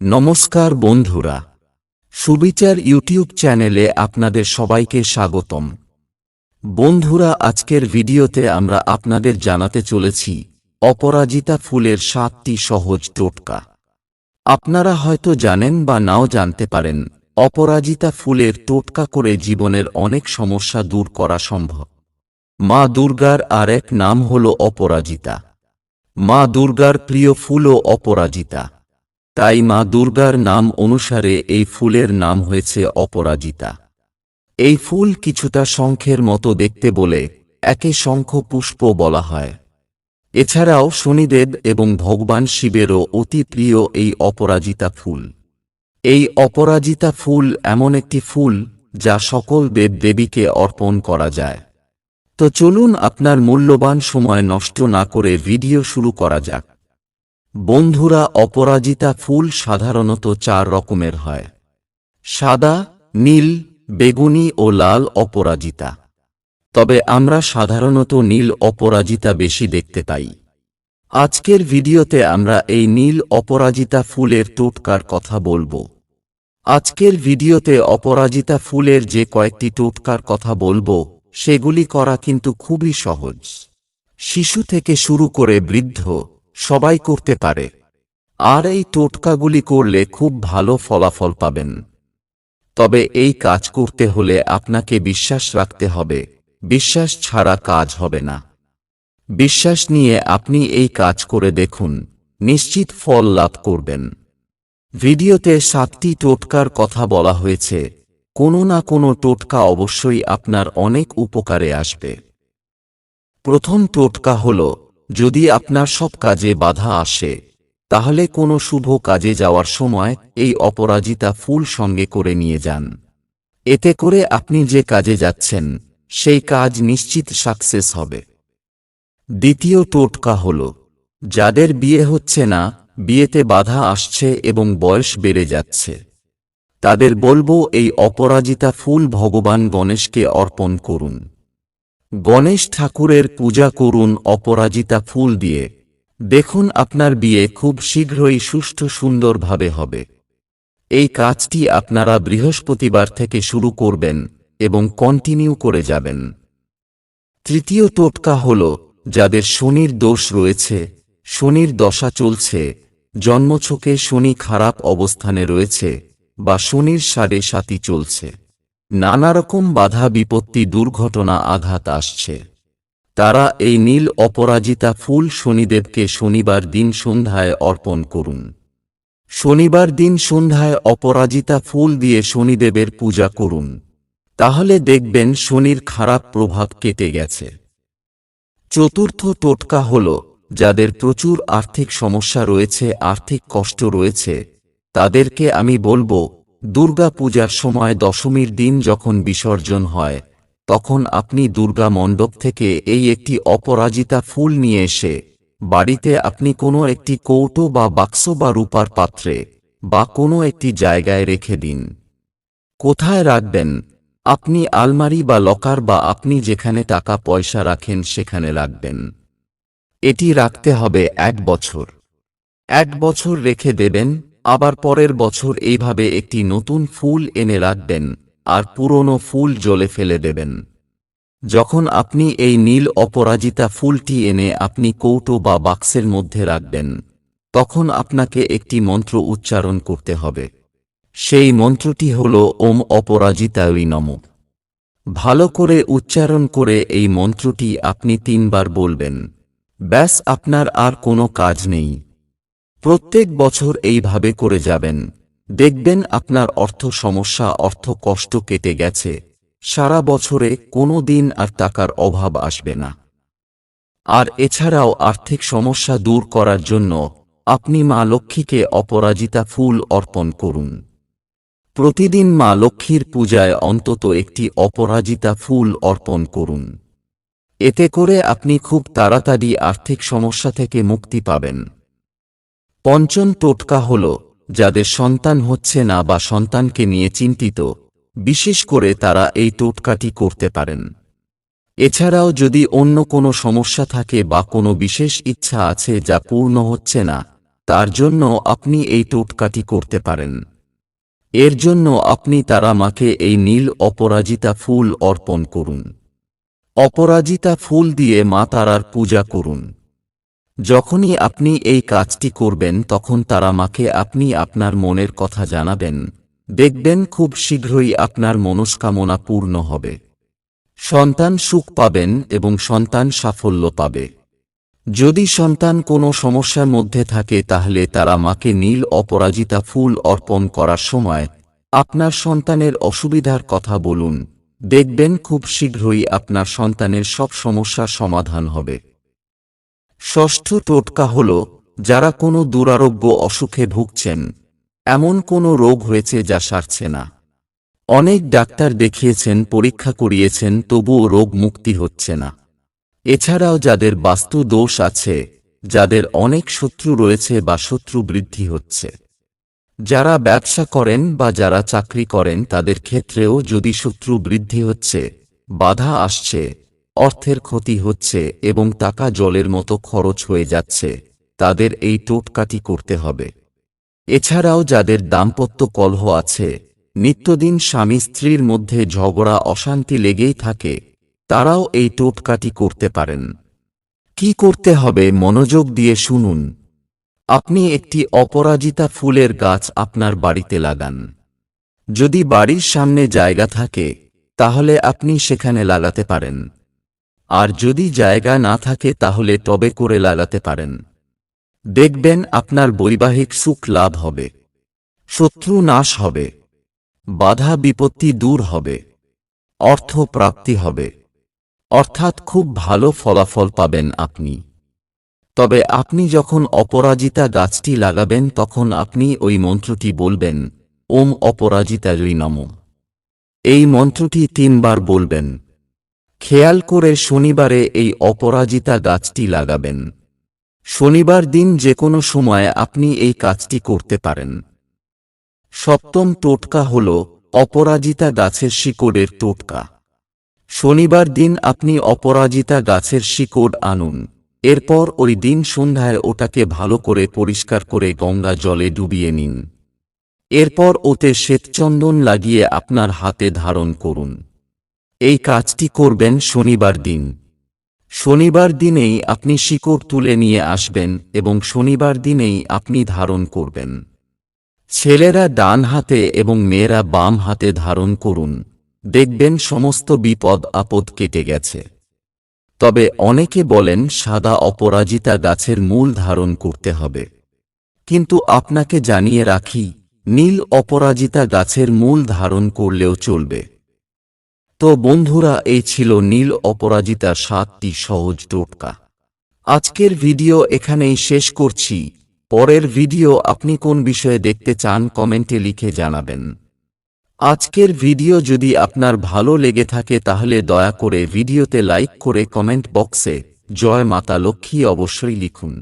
নমস্কার বন্ধুরা। সুবিচার ইউটিউব চ্যানেলে আপনাদের সবাইকে স্বাগতম। বন্ধুরা, আজকের ভিডিওতে আমরা আপনাদের জানাতে চলেছি, অপরাজিতা ফুলের সাতটি সহজ টোটকা। আপনারা হয়তো জানেন বা নাও জানতে পারেন, অপরাজিতা ফুলের টোটকা করে জীবনের অনেক সমস্যা দূর করা সম্ভব। মা দুর্গার আর এক নাম হল অপরাজিতা। মা দুর্গার প্রিয় ফুলও অপরাজিতা। তাই মা দুর্গার নাম অনুসারে এই ফুলের নাম হয়েছে অপরাজিতা। এই ফুল কিছুটা শঙ্খের মতো দেখতে বলে একে শঙ্খ পুষ্প বলা হয়। এছাড়াও শনিদেব এবং ভগবান শিবেরও অতি প্রিয় এই অপরাজিতা ফুল। এই অপরাজিতা ফুল এমন একটি ফুল যা সকল দেব দেবীকে অর্পণ করা যায়। তো চলুন আপনার মূল্যবান সময় নষ্ট না করে ভিডিও শুরু করা যাক। বন্ধুরা অপরাজিতা ফুল সাধারণত চার রকমের হয়। সাদা, নীল, বেগুনি ও লাল অপরাজিতা। তবে আমরা সাধারণত নীল অপরাজিতা বেশি দেখতে পাই। আজকের ভিডিওতে আমরা এই নীল অপরাজিতা ফুলের টোটকার কথা বলব। আজকের ভিডিওতে অপরাজিতা ফুলের যে কয়েকটি টোটকার কথা বলব, সেগুলি করা কিন্তু খুবই সহজ। শিশু থেকে শুরু করে বৃদ্ধ সবাই করতে পারে। আর এই টোটকাগুলি করলে খুব ভালো ফলাফল পাবেন। তবে এই কাজ করতে হলে আপনাকে বিশ্বাস রাখতে হবে। বিশ্বাস ছাড়া কাজ হবে না। বিশ্বাস নিয়ে আপনি এই কাজ করে দেখুন। নিশ্চিত ফল লাভ করবেন। ভিডিওতে সাতটি টোটকার কথা বলা হয়েছে। কোনো না কোনো টোটকা অবশ্যই আপনার অনেক উপকারে আসবে। প্রথম টোটকা হল যদি আপনার সব কাজে বাধা আসে, তাহলে কোনো শুভ কাজে যাওয়ার সময় এই অপরাজিতা ফুল সঙ্গে করে নিয়ে যান। এতে করে আপনি যে কাজে যাচ্ছেন, সেই কাজ নিশ্চিত সাকসেস হবে। দ্বিতীয় টোটকা হল, যাদের বিয়ে হচ্ছে না, বিয়েতে বাধা আসছে এবং বয়স বেড়ে যাচ্ছে। তাদের বলব এই অপরাজিতা ফুল ভগবান গণেশকে অর্পণ করুন। গণেশ ঠাকুরের পূজা করুন অপরাজিতা ফুল দিয়ে। দেখুন আপনার বিয়ে খুব শীঘ্রই সুষ্ঠু সুন্দরভাবে হবে। এই কাজটি আপনারা বৃহস্পতিবার থেকে শুরু করবেন এবং কন্টিনিউ করে যাবেন। তৃতীয় টোটকা হল, যাদের শনির দোষ রয়েছে, শনির দশা চলছে, জন্মছকে শনি খারাপ অবস্থানে রয়েছে বা শনির সাড়ে সাতি চলছে। নানা রকম বাধা বিপত্তি দুর্ঘটনা আঘাত আসছে। তারা এই নীল অপরাজিতা ফুল শনিদেবকে শনিবার দিন সন্ধ্যায় অর্পণ করুন। শনিবার দিন সন্ধ্যায় অপরাজিতা ফুল দিয়ে শনিদেবের পূজা করুন। তাহলে দেখবেন শনির খারাপ প্রভাব কেটে গেছে। চতুর্থ টোটকা হল, যাদের প্রচুর আর্থিক সমস্যা রয়েছে, আর্থিক কষ্ট রয়েছে, তাদেরকে আমি বলব দুর্গা পূজার সময় দশমীর দিন যখন বিসর্জন হয়, তখন আপনি দুর্গা মণ্ডপ থেকে এই একটি অপরাজিতা ফুল নিয়ে এসে, বাড়িতে আপনি কোনো একটি কৌটো বা বাক্স বা রূপার পাত্রে বা কোনো একটি জায়গায় রেখে দিন। কোথায় রাখবেন? আপনি আলমারি বা লকার বা আপনি যেখানে টাকা পয়সা রাখেন সেখানে রাখবেন। এটি রাখতে হবে এক বছর। এক বছর রেখে দেবেন আবার পরের বছর এইভাবে একটি নতুন ফুল এনে রাখবেন, আর পুরনো ফুল জলে ফেলে দেবেন। যখন আপনি এই নীল অপরাজিতা ফুলটি এনে আপনি কৌটো বা বাক্সের মধ্যে রাখবেন, তখন আপনাকে একটি মন্ত্র উচ্চারণ করতে হবে। সেই মন্ত্রটি হল, ওম অপরাজিতায়ী নম। ভালো করে উচ্চারণ করে এই মন্ত্রটি আপনি তিনবার বলবেন। ব্যাস, আপনার আর কোনো কাজ নেই। প্রত্যেক বছর এইভাবে করে যাবেন। দেখবেন আপনার অর্থ সমস্যা, অর্থ কষ্ট কেটে গেছে। সারা বছরে কোনো দিন আর টাকার অভাব আসবে না। আর এছাড়াও আর্থিক সমস্যা দূর করার জন্য আপনি মা লক্ষ্মীকে অপরাজিতা ফুল অর্পণ করুন। প্রতিদিন মা লক্ষ্মীর পূজায় অন্তত একটি অপরাজিতা ফুল অর্পণ করুন। এতে করে আপনি খুব তাড়াতাড়ি আর্থিক সমস্যা থেকে মুক্তি পাবেন। পঞ্চম টোটকা হল, যাদের সন্তান হচ্ছে না বা সন্তানকে নিয়ে চিন্তিত, বিশেষ করে তারা এই টোটকাটি করতে পারেন। এছাড়াও যদি অন্য কোনো সমস্যা থাকে বা কোনো বিশেষ ইচ্ছা আছে যা পূর্ণ হচ্ছে না, তার জন্য আপনি এই টোটকাটি করতে পারেন। এর জন্য আপনি তারা মাকে এই নীল অপরাজিতা ফুল অর্পণ করুন। অপরাজিতা ফুল দিয়ে মা তারার পূজা করুন। যখনই আপনি এই কাজটি করবেন, তখন তারা মাকে আপনি আপনার মনের কথা জানাবেন। দেখবেন খুব শীঘ্রই আপনার মনস্কামনা পূর্ণ হবে। সন্তান সুখ পাবেন এবং সন্তান সাফল্য পাবে। যদি সন্তান কোনো সমস্যার মধ্যে থাকে, তাহলে তারা মাকে নীল অপরাজিতা ফুল অর্পণ করার সময় আপনার সন্তানের অসুবিধার কথা বলুন। দেখবেন খুব শীঘ্রই আপনার সন্তানের সব সমস্যার সমাধান হবে। ষষ্ঠ টোটকা হল, যারা কোনো দুরারোগ্য অসুখে ভুগছেন। এমন কোনো রোগ হয়েছে যা সারছে না। অনেক ডাক্তার দেখিয়েছেন, পরীক্ষা করিয়েছেন, তবুও রোগ মুক্তি হচ্ছে না। এছাড়াও যাদের বাস্তু দোষ আছে, যাদের অনেক শত্রু রয়েছে বা শত্রু বৃদ্ধি হচ্ছে। যারা ব্যবসা করেন বা যারা চাকরি করেন, তাদের ক্ষেত্রেও যদি শত্রু বৃদ্ধি হচ্ছে, বাধা আসছে অর্থের ক্ষতি হচ্ছে এবং টাকা জলের মতো খরচ হয়ে যাচ্ছে। তাদের এই টোটকাটি করতে হবে। এছাড়াও যাদের দাম্পত্য কলহ আছে, নিত্যদিন স্বামী স্ত্রীর মধ্যে ঝগড়া অশান্তি লেগেই থাকে, তারাও এই টোটকাটি করতে পারেন। কি করতে হবে মনোযোগ দিয়ে শুনুন। আপনি একটি অপরাজিতা ফুলের গাছ আপনার বাড়িতে লাগান। যদি বাড়ির সামনে জায়গা থাকে, তাহলে আপনি সেখানে লাগাতে পারেন। আর যদি জায়গা না থাকে তাহলে টবে করে লাগাতে পারেন। দেখবেন আপনার বৈবাহিক সুখ লাভ হবে। শত্রু নাশ হবে। বাধা বিপত্তি দূর হবে। অর্থ প্রাপ্তি হবে। অর্থাৎ খুব ভালো ফলাফল পাবেন আপনি। তবে আপনি যখন অপরাজিতা গাছটি লাগাবেন তখন আপনি ওই মন্ত্রটি বলবেন, ওম অপরাজিতা নম। এই মন্ত্রটি তিনবার বলবেন। খেয়াল করে শনিবারে এই অপরাজিতা গাছটি লাগাবেন। শনিবার দিন যে কোনো সময় আপনি এই কাজটি করতে পারেন। সপ্তম টোটকা হল অপরাজিতা গাছের শিকড়ের টোটকা। শনিবার দিন আপনি অপরাজিতা গাছের শিকড় আনুন। এরপর ওই দিন সন্ধ্যায় ওটাকে ভালো করে পরিষ্কার করে গঙ্গা জলে ডুবিয়ে নিন। এরপর ওতে শ্বেতচন্দন লাগিয়ে আপনার হাতে ধারণ করুন। এই কাজটি করবেন শনিবার দিন। শনিবার দিনেই আপনি শিকড় তুলে নিয়ে আসবেন এবং শনিবার দিনেই আপনি ধারণ করবেন। ছেলেরা ডান হাতে এবং মেয়েরা বাম হাতে ধারণ করুন। দেখবেন সমস্ত বিপদ আপদ কেটে গেছে। তবে অনেকে বলেন, সাদা অপরাজিতা গাছের মূল ধারণ করতে হবে। কিন্তু আপনাকে জানিয়ে রাখি, নীল অপরাজিতা গাছের মূল ধারণ করলেও চলবে। তো বন্ধুরা, এই ছিল নীল অপরাজিতা সাতটি সহজ টোটকা। আজকের ভিডিও এখানেই শেষ করছি। পরের ভিডিও আপনি কোন বিষয়ে দেখতে চান কমেন্টে লিখে জানাবেন। আজকের ভিডিও যদি আপনার ভালো লেগে থাকে তাহলে দয়া করে ভিডিওতে লাইক করে কমেন্ট বক্সে জয় মাতা লক্ষ্মী অবশ্যই লিখুন।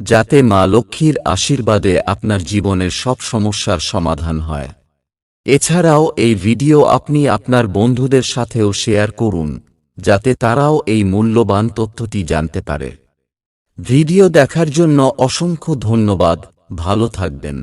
যাতে মা লক্ষ্মীর আশীর্বাদে আপনার জীবনের সব সমস্যার সমাধান হয়। এছাড়াও এই ভিডিও আপনি আপনার বন্ধুদের সাথেও শেয়ার করুন, যাতে তারাও এই মূল্যবান তথ্যটি জানতে পারে। ভিডিও দেখার জন্য অসংখ্য ধন্যবাদ, ভালো থাকবেন।